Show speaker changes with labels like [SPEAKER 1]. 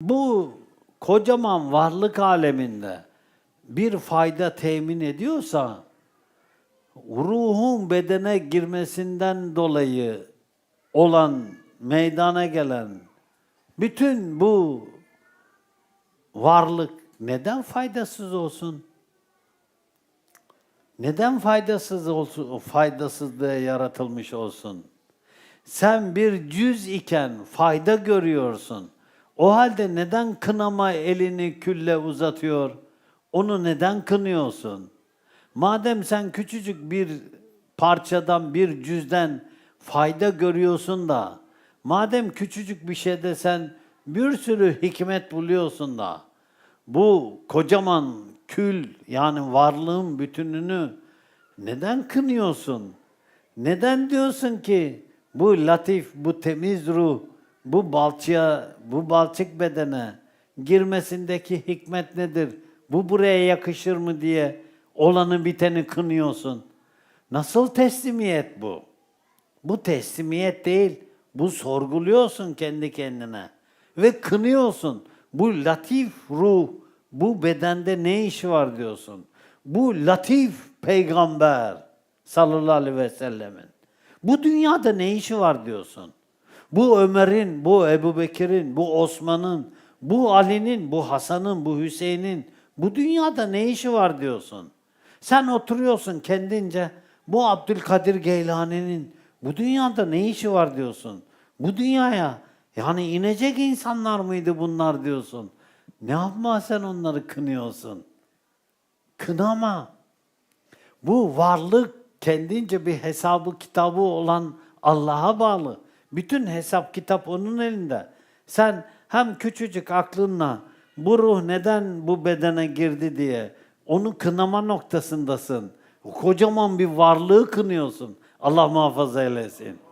[SPEAKER 1] Bu kocaman varlık aleminde bir fayda temin ediyorsa ruhun bedene girmesinden dolayı olan meydana gelen bütün bu varlık neden faydasız olsun? Neden faydasız olsun, faydasızlığa yaratılmış olsun? Sen bir cüz iken fayda görüyorsun. O halde neden kınama elini külle uzatıyor? Onu neden kınıyorsun? Madem sen küçücük bir parçadan, bir cüzden fayda görüyorsun da, madem küçücük bir şeyde sen bir sürü hikmet buluyorsun da, bu kocaman kül yani varlığın bütününü neden kınıyorsun? Neden diyorsun ki bu latif, bu temiz ruh, bu balçığa, bu balçık bedene girmesindeki hikmet nedir? Bu buraya yakışır mı diye olanı biteni kınıyorsun. Nasıl teslimiyet bu? Bu teslimiyet değil. Bu sorguluyorsun kendi kendine. Ve kınıyorsun. Bu latif ruh, bu bedende ne işi var diyorsun. Bu latif peygamber sallallahu aleyhi ve sellemin. Bu dünyada ne işi var diyorsun. Bu Ömer'in, bu Ebu Bekir'in, bu Osman'ın, bu Ali'nin, bu Hasan'ın, bu Hüseyin'in bu dünyada ne işi var diyorsun. Sen oturuyorsun kendince bu Abdülkadir Geylani'nin bu dünyada ne işi var diyorsun. Bu dünyaya yani inecek insanlar mıydı bunlar diyorsun. Ne yapma sen onları kınıyorsun. Kınama. Bu varlık kendince bir hesabı kitabı olan Allah'a bağlı. Bütün hesap kitap onun elinde. Sen hem küçücük aklınla bu ruh neden bu bedene girdi diye onu kınama noktasındasın. Kocaman bir varlığı kınıyorsun. Allah muhafaza eylesin.